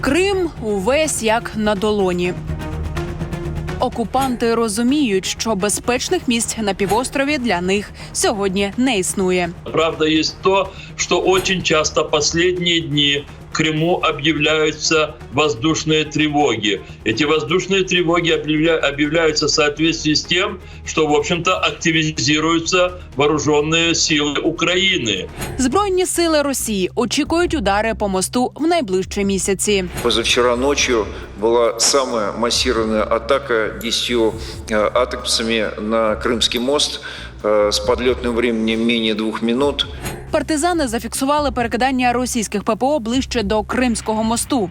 Крим увесь як на долоні. Окупанти розуміють, що безпечних місць на півострові для них сьогодні не існує. Правда, є то, що очень часто останні дни в Крыму объявляются воздушные тревоги. Эти воздушные тревоги объявля- объявляются в соответствии с тем, что, в общем-то, активизируются вооруженные силы Украины. Збройні сили Росії очікують удари по мосту в найближчі місяці. Позавчера ночью была самая массированная атака 10 э, атомсами на Крымский мост э, с подлетным временем менее двух минут. Партизани зафіксували перекидання російських ППО ближче до Кримського мосту.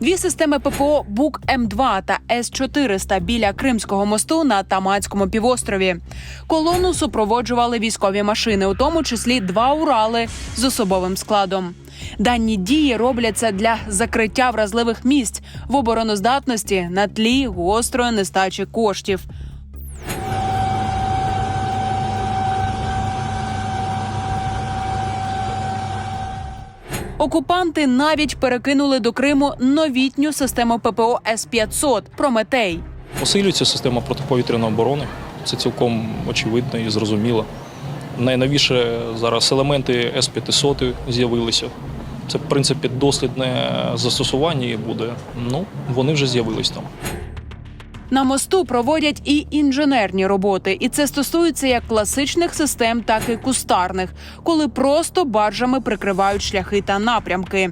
Дві системи ППО Бук М2 та С-400 біля Кримського мосту на Таманському півострові. Колону супроводжували військові машини, у тому числі два Урали з особовим складом. Дані дії робляться для закриття вразливих місць в обороноздатності на тлі гострої нестачі коштів. Окупанти навіть перекинули до Криму новітню систему ППО С-500 Прометей. Посилюється система протиповітряної оборони. Це цілком очевидно і зрозуміло. Найновіше зараз елементи С-500 з'явилися. Це, в принципі, дослідне застосування буде. Ну, вони вже з'явились там. На мосту проводять і інженерні роботи, і це стосується як класичних систем, так і кустарних, коли просто баржами прикривають шляхи та напрямки.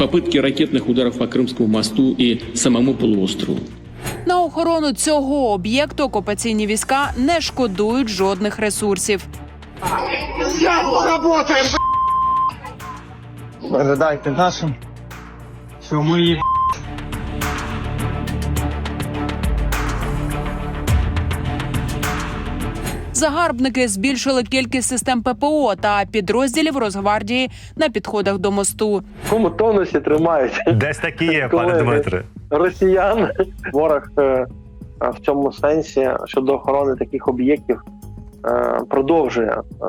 попытки ракетных ударов по Крымскому мосту и самому полуострову. На охорону цього об'єкту окупаційні війська не шкодують жодних ресурсів. Передайте нашим, що ми Загарбники збільшили кількість систем ППО та підрозділів Росгвардії на підходах до мосту. В якому тонусі тримають Десь такі є, пане Дмитре. росіян. Ворог е, в цьому сенсі щодо охорони таких об'єктів е, продовжує е,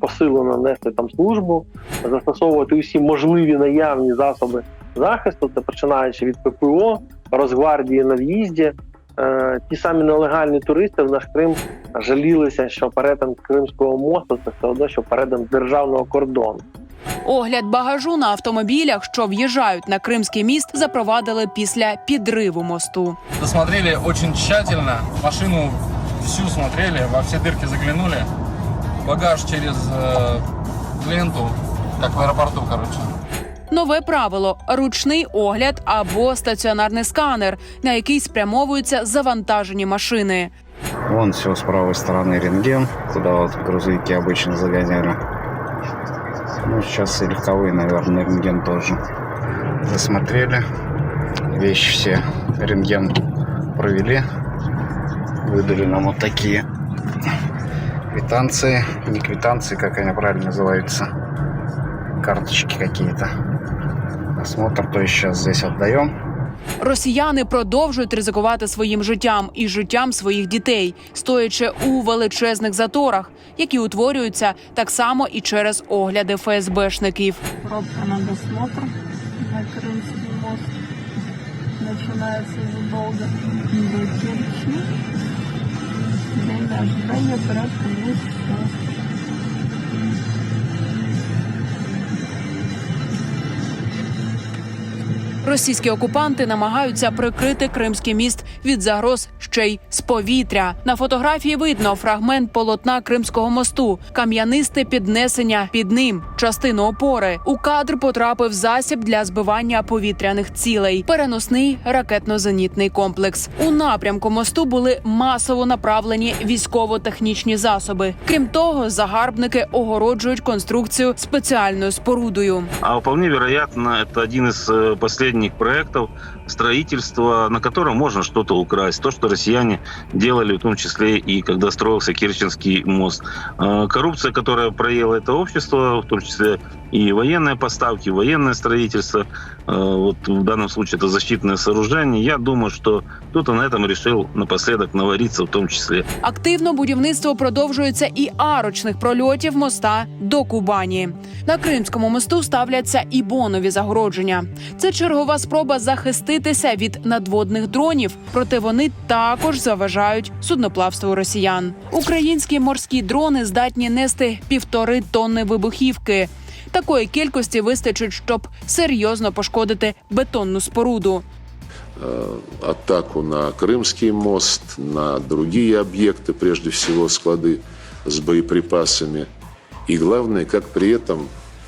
посилено нести там службу, застосовувати усі можливі наявні засоби захисту, це починаючи від ППО, Росгвардії на в'їзді. Е, Ті самі нелегальні туристи в наш Крим жалілися, що перетин Кримського мосту це все одно, що перетин державного кордону. Огляд багажу на автомобілях, що в'їжджають на Кримський міст, запровадили після підриву мосту. Досмотрели очень тщательно. Машину всю смотрели, во все дырки заглянули. Багаж через э, ленту, как в аэропорту, короче. Нове правило ручний огляд або стаціонарний сканер, на який спрямовуються завантажені машини. Вон все с правой стороны рентген, куда вот грузовики обычно загоняли. Ну, сейчас и легковые, наверное, рентген тоже. Засмотрели. Вещи все рентген провели. Выдали нам вот такие квитанции. Не квитанции, как они правильно называются. Карточки какие-то. Осмотр, то сейчас здесь отдаем. Росіяни продовжують ризикувати своїм життям і життям своїх дітей, стоячи у величезних заторах, які утворюються так само і через огляди ФСБшників. Пробка на досмотр на Крымский мост. Начинается задолго до Керчи. Время ожидания порядка месяца. Російські окупанти намагаються прикрити Кримський міст від загроз ще й з повітря. На фотографії видно фрагмент полотна Кримського мосту, кам'янисте піднесення під ним, частину опори. У кадр потрапив засіб для збивання повітряних цілей, переносний ракетно-зенітний комплекс. У напрямку мосту були масово направлені військово-технічні засоби. Крім того, загарбники огороджують конструкцію спеціальною спорудою. А вполне вероятно, это один из э, последних проектов строительства, на котором можно что-то украсть. То, что россияне делали, в том числе и когда строился Керченский мост. Э, Коррупция, которая проела это общество, в том числе и военные поставки, военное строительство, э, вот в данном случае это защитное сооружение, я думаю, что кто-то на этом решил напоследок навариться в том числе. Активно будівництво продовжується і арочних прольотів моста до Кубані. На Кримському мосту ставляться і бонові загородження. Це черговий чергова спроба захиститися від надводних дронів, проте вони також заважають судноплавству росіян. Українські морські дрони здатні нести півтори тонни вибухівки. Такої кількості вистачить, щоб серйозно пошкодити бетонну споруду. э, атаку на Крымский мост, на другие объекты, прежде всего склады с боеприпасами. И главное, как при этом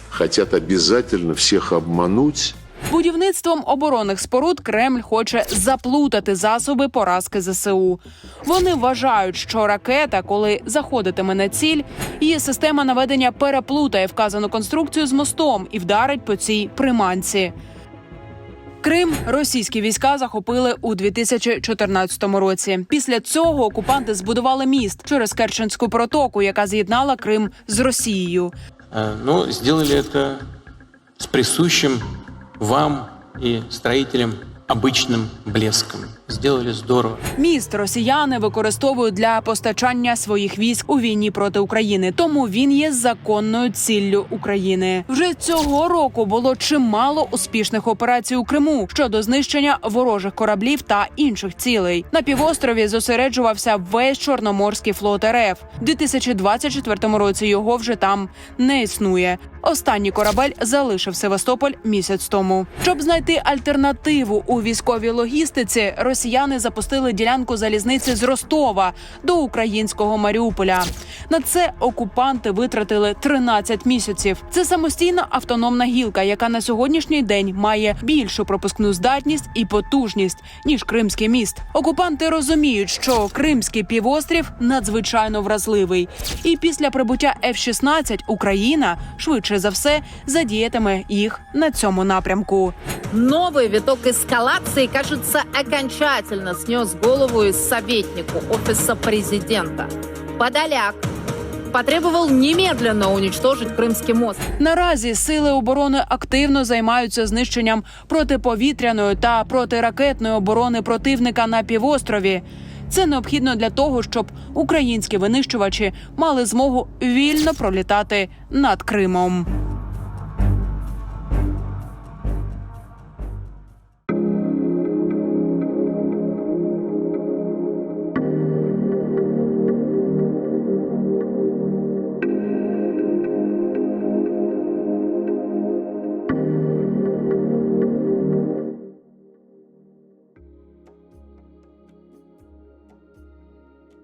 хотят обязательно всех обмануть, Будівництвом оборонних споруд Кремль хоче заплутати засоби поразки ЗСУ. Вони вважають, що ракета, коли заходитиме на ціль, її система наведення переплутає вказану конструкцію з мостом і вдарить по цій приманці. Крим російські війська захопили у 2014 році. Після цього окупанти збудували міст через Керченську протоку, яка з'єднала Крим з Росією. Э, Но сделали это с присущим вам и строителям обычным блеском. Сделали здорово. Міст росіяни використовують для постачання своїх військ у війні проти України, тому він є законною ціллю України. Вже цього року було чимало успішних операцій у Криму щодо знищення ворожих кораблів та інших цілей. На півострові зосереджувався весь чорноморський флот РФ. У 2024 році його вже там не існує. Останній корабель залишив Севастополь місяць тому. Щоб знайти альтернативу у військовій логістиці, росіяни запустили ділянку залізниці з Ростова до українського Маріуполя. На це окупанти витратили 13 місяців. Це самостійна автономна гілка, яка на сьогоднішній день має більшу пропускну здатність і потужність ніж Кримський міст. Окупанти розуміють, що Кримський півострів надзвичайно вразливий, і після прибуття F-16 Україна швидше за все задіятиме їх на цьому напрямку. Новый виток эскалации, кажется, окончательно снес голову из советнику Офиса президента. Подоляк потребовал немедленно уничтожить Крымский мост. Наразі сили оборони активно займаються знищенням протиповітряної та протиракетної оборони противника на півострові. Це необхідно для того, щоб українські винищувачі мали змогу вільно пролітати над Кримом.